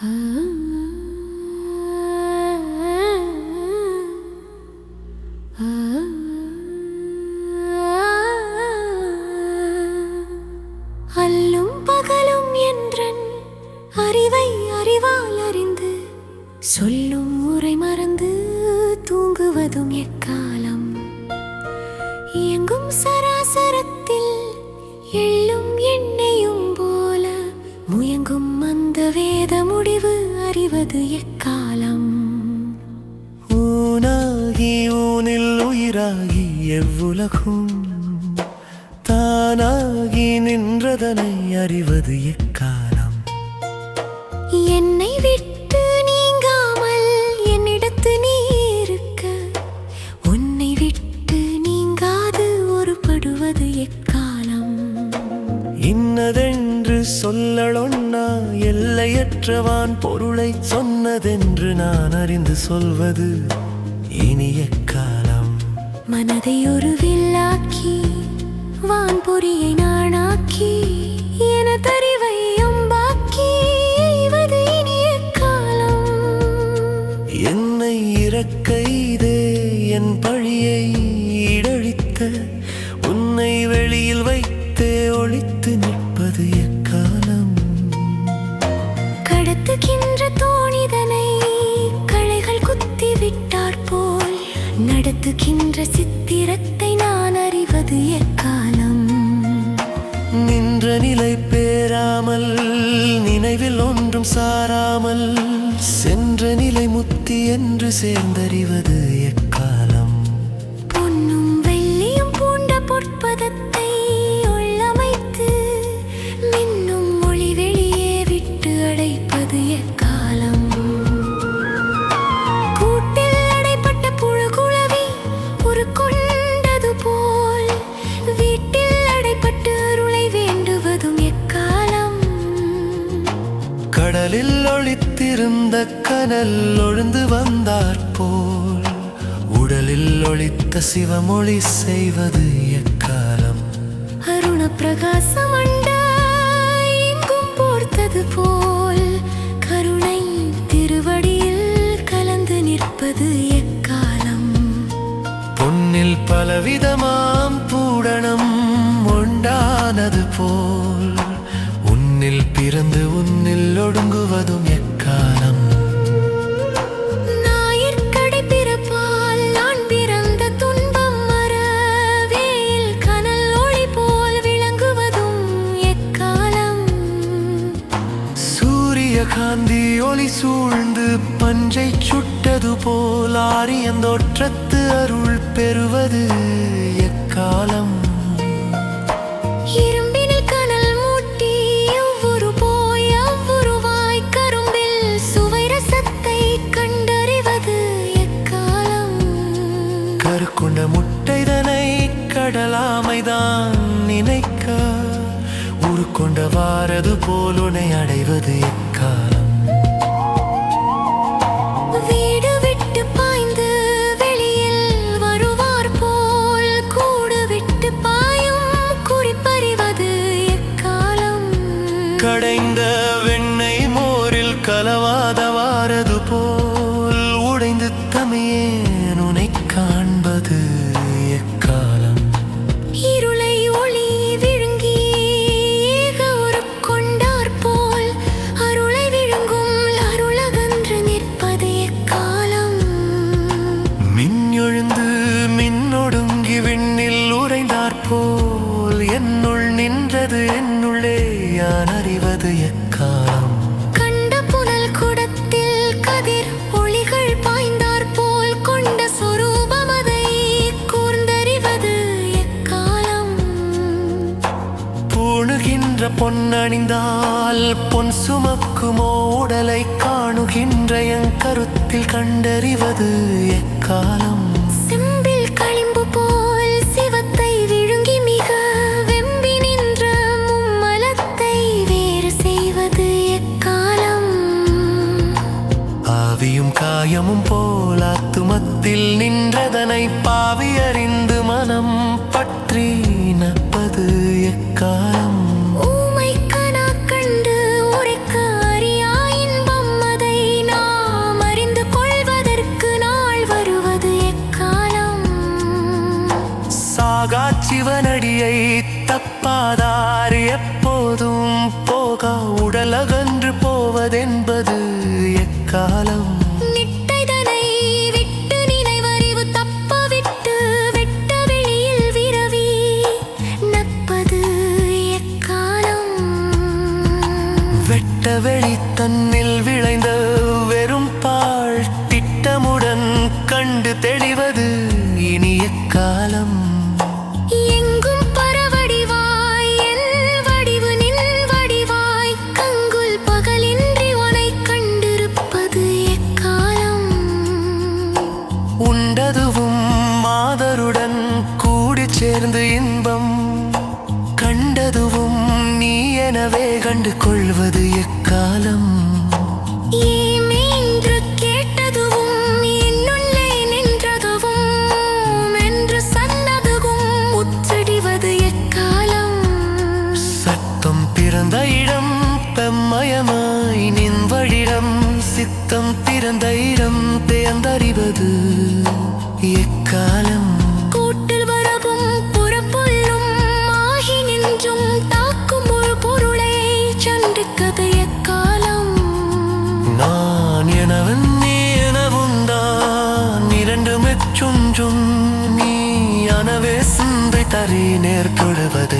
Ah. அறிவது எக்காலம்? ஊனாகி ஊனில் உயிராகி எவ்வுலகும்? தானாகி நின்றதனை அறிவது எக்காலம்? என்னை விட்டு எல்லையற்றவான் பொருளை சொன்னதென்று நான் அறிந்து சொல்வது இனி எக்காலம் மனதை ஒரு வில்லாக்கி வான்பொறியை நாணாக்கி என தறிவை அம்பாக்கி இனிய காலம். என்னை இறக்கைதே என் பழியை ஈடழித்த உன்னை வெளியில் வைத்தே ஒளித்து நிற்பது எக்காலம் நடத்துகின்ற சித்திரத்தை நான் அறிவது எக்காலம்? நின்ற நிலை பேராமல் நினைவில் ஒன்றும் சாராமல் சென்ற நிலை முத்தி என்று சேர்ந்தறிவது எக்காலம்? ஒளித்திருந்த கனல் ஒழுந்து வந்தாற் போல். உடலில் ஒளித்த சிவமொழி செய்வது எக்காலம்? அருண பிரகாசம் போர்த்தது போல். கருணை திருவடியில் கலந்து நிற்பது எக்காலம்? பொன்னில் பலவிதமாம் பூடணம் உண்டானது போல். உன்னில் பிறந்து உன்னில் ஒடுங்குவதும் எக்காலம்? சூரிய காந்தி ஒளி சூழ்ந்து பஞ்சை சுட்டது போல் ஆரியந்தோற்றத்து அருள் பெறுவது எக்காலம். கருக்குண்ட முட்டைதனை கடலாமைதான் நினைக்க. உருக்கொண்ட வாரது போல் உன்னை அடைவது எக்காலம். வீடு விட்டு பாய்ந்து வெளியில் வருவார் போல் கூடு விட்டு பாயும் குறிப்பறிவது எக்காலம். கடைந்த உறைந்தாற் போல் என்னுள் நின்றது என்னுள்ளே யான் அறிவது எக்காலம்? கண்ட புனல் குடத்தில் கதிர் ஒளிகள் பாய்ந்தார் போல் கொண்ட சொரூபம் அதை கூர்ந்தறிவது எக்காலம்? பூணுகின்ற பொன்னணிந்தால் பொன் சுமக்குமோ உடலை காணுகின்ற என் கருத்தில் கண்டறிவது எக்காலம்? ஆவியும் காயமும் போல் ஆத்துமத்தில் நின்றதனை பாவி அறிந்து மனம் பற்றி நப்பது எக்காலம்? சிவனடியை தப்பாதார் எப்போதும் போக உடலகன்று போவதென்பது எக்க எக்காலம் நிட்டைதனை விட்டு நினைவறிவு தப்ப விட்டு வெட்ட வெளியில் விரவி நட்பது எக்காலம்? வெட்ட வெளி தன்னில் விளைந்த வெறும் பாழ் திட்டமுடன் கண்டு தெளிவது சேர்ந்து இன்பம் கண்டதுவும் நீ எனவே கண்டு கொள்வது எக்காலம்? பிறந்த இடம் பெம்மயமாய் நின் வழிடம் சித்தம் பிறந்த இடம் தேர்ந்தறிவது எக்காலம் தரி நேர்கொடுவது